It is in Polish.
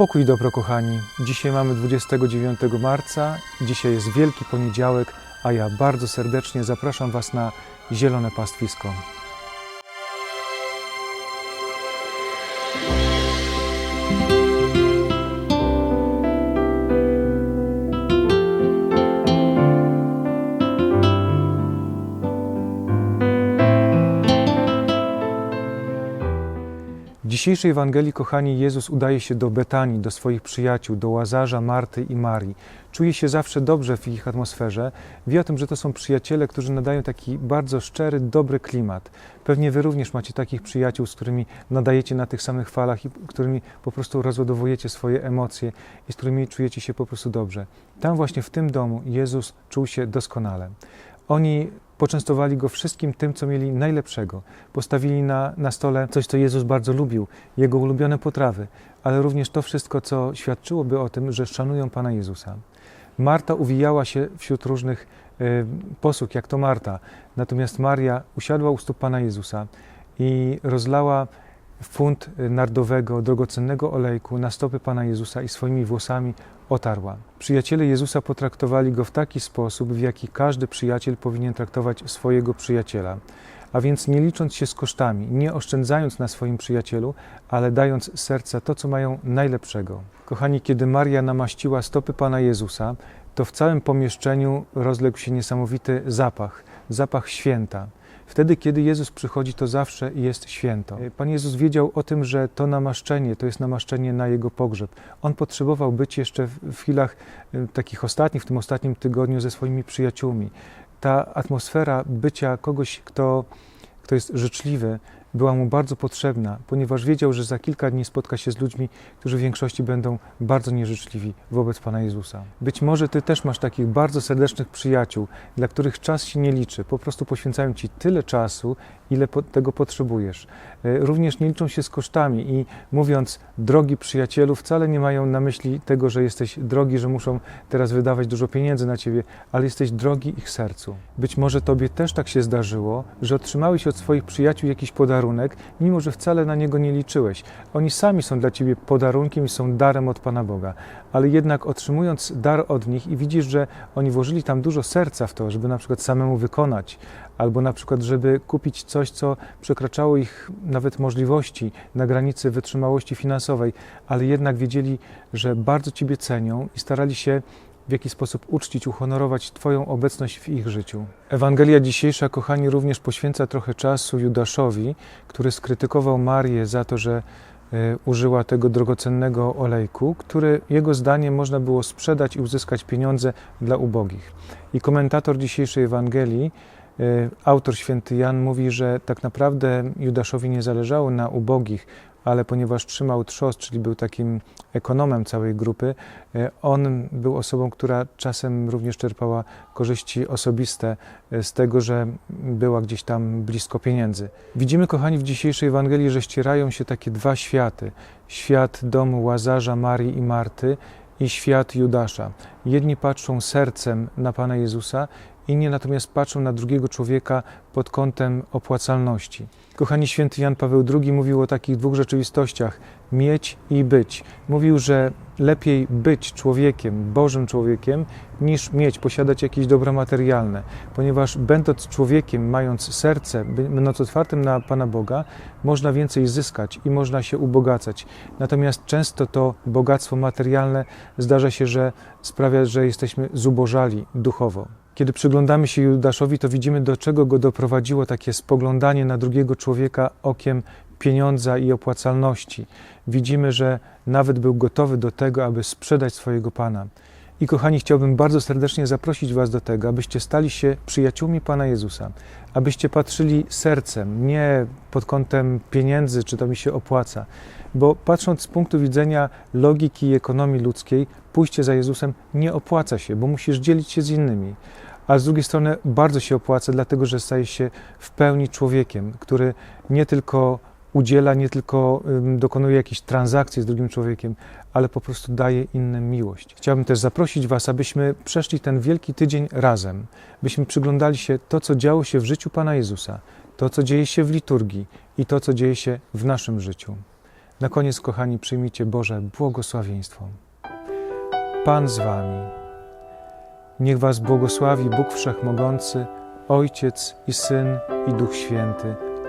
Pokój dobro, kochani. Dzisiaj mamy 29 marca, dzisiaj jest Wielki Poniedziałek, a ja bardzo serdecznie zapraszam Was na Zielone Pastwisko. W dzisiejszej Ewangelii, kochani, Jezus udaje się do Betanii, do swoich przyjaciół, do Łazarza, Marty i Marii. Czuje się zawsze dobrze w ich atmosferze. Wie o tym, że to są przyjaciele, którzy nadają taki bardzo szczery, dobry klimat. Pewnie Wy również macie takich przyjaciół, z którymi nadajecie na tych samych falach i którymi po prostu rozładowujecie swoje emocje i z którymi czujecie się po prostu dobrze. Tam właśnie w tym domu Jezus czuł się doskonale. Oni poczęstowali go wszystkim tym, co mieli najlepszego. Postawili na, na stole coś, co Jezus bardzo lubił, jego ulubione potrawy, ale również to wszystko, co świadczyłoby o tym, że szanują Pana Jezusa. Marta uwijała się wśród różnych y, posług, jak to Marta. Natomiast Maria usiadła u stóp Pana Jezusa i rozlała funt nardowego, drogocennego olejku na stopy Pana Jezusa i swoimi włosami otarła. Przyjaciele Jezusa potraktowali go w taki sposób, w jaki każdy przyjaciel powinien traktować swojego przyjaciela. A więc nie licząc się z kosztami, nie oszczędzając na swoim przyjacielu, ale dając serca to, co mają najlepszego. Kochani, kiedy Maria namaściła stopy Pana Jezusa, to w całym pomieszczeniu rozległ się niesamowity zapach, zapach święta. Wtedy, kiedy Jezus przychodzi, to zawsze jest święto. Pan Jezus wiedział o tym, że to namaszczenie to jest namaszczenie na Jego pogrzeb. On potrzebował być jeszcze w chwilach y, takich ostatnich, w tym ostatnim tygodniu ze swoimi przyjaciółmi. Ta atmosfera bycia kogoś, kto, kto jest życzliwy, była mu bardzo potrzebna, ponieważ wiedział, że za kilka dni spotka się z ludźmi, którzy w większości będą bardzo nieżyczliwi wobec Pana Jezusa. Być może Ty też masz takich bardzo serdecznych przyjaciół, dla których czas się nie liczy, po prostu poświęcają Ci tyle czasu, ile tego potrzebujesz. E, Również nie liczą się z kosztami i mówiąc drogi przyjacielu, wcale nie mają na myśli tego, że jesteś drogi, że muszą teraz wydawać dużo pieniędzy na Ciebie, ale jesteś drogi ich sercu. Być może Tobie też tak się zdarzyło, że otrzymałeś od swoich przyjaciół jakiś podarunek, mimo że wcale na niego nie liczyłeś. Oni sami są dla Ciebie podarunkiem i są darem od Pana Boga, ale jednak otrzymując dar od nich i widzisz, że oni włożyli tam dużo serca w to, żeby na przykład samemu wykonać, albo na przykład, żeby kupić coś, co przekraczało ich nawet możliwości na granicy wytrzymałości finansowej, ale jednak wiedzieli, że bardzo Ciebie cenią i starali się w jaki sposób uczcić, uhonorować Twoją obecność w ich życiu. Ewangelia dzisiejsza, kochani, również poświęca trochę czasu Judaszowi, który skrytykował Marię za to, że e, użyła tego drogocennego olejku, który jego zdaniem można było sprzedać i uzyskać pieniądze dla ubogich. I komentator dzisiejszej Ewangelii, autor święty Jan, mówi, że tak naprawdę Judaszowi nie zależało na ubogich, ale ponieważ trzymał trzost, czyli był takim ekonomem całej grupy, e, on był osobą, która czasem również czerpała korzyści osobiste e, z tego, że była gdzieś tam blisko pieniędzy. Widzimy, kochani, w dzisiejszej Ewangelii, że ścierają się takie dwa światy. Świat domu Łazarza, Marii i Marty i świat Judasza. Jedni patrzą sercem na Pana Jezusa, inni natomiast patrzą na drugiego człowieka pod kątem opłacalności. Kochani, święty Jan Paweł II mówił o takich dwóch rzeczywistościach: mieć i być. Mówił, że lepiej być człowiekiem, Bożym człowiekiem, niż mieć, posiadać jakieś dobra materialne, ponieważ będąc człowiekiem, mając serce, będąc otwartym na Pana Boga, można więcej zyskać i można się ubogacać. Natomiast często to bogactwo materialne zdarza się, że sprawia, że jesteśmy zubożali duchowo. Kiedy przyglądamy się Judaszowi, to widzimy, do czego go doprowadziło takie spoglądanie na drugiego człowieka okiem pieniądza i opłacalności. Widzimy, że nawet był gotowy do tego, aby sprzedać swojego Pana. I kochani, chciałbym bardzo serdecznie zaprosić Was do tego, abyście stali się przyjaciółmi Pana Jezusa, abyście patrzyli sercem, nie pod kątem pieniędzy, czy to mi się opłaca. Bo patrząc z punktu widzenia logiki i ekonomii ludzkiej, pójście za Jezusem nie opłaca się, bo musisz dzielić się z innymi. A z drugiej strony bardzo się opłaca, dlatego że stajesz się w pełni człowiekiem, który nie tylko udziela, nie tylko dokonuje jakichś transakcji z drugim człowiekiem, ale po prostu daje innym miłość. Chciałbym też zaprosić Was, abyśmy przeszli ten wielki tydzień razem, byśmy przyglądali się to, co działo się w życiu Pana Jezusa, to, co dzieje się w liturgii i to, co dzieje się w naszym życiu. Na koniec, kochani, przyjmijcie Boże błogosławieństwo. Pan z Wami. Niech Was błogosławi Bóg Wszechmogący, Ojciec i Syn i Duch Święty.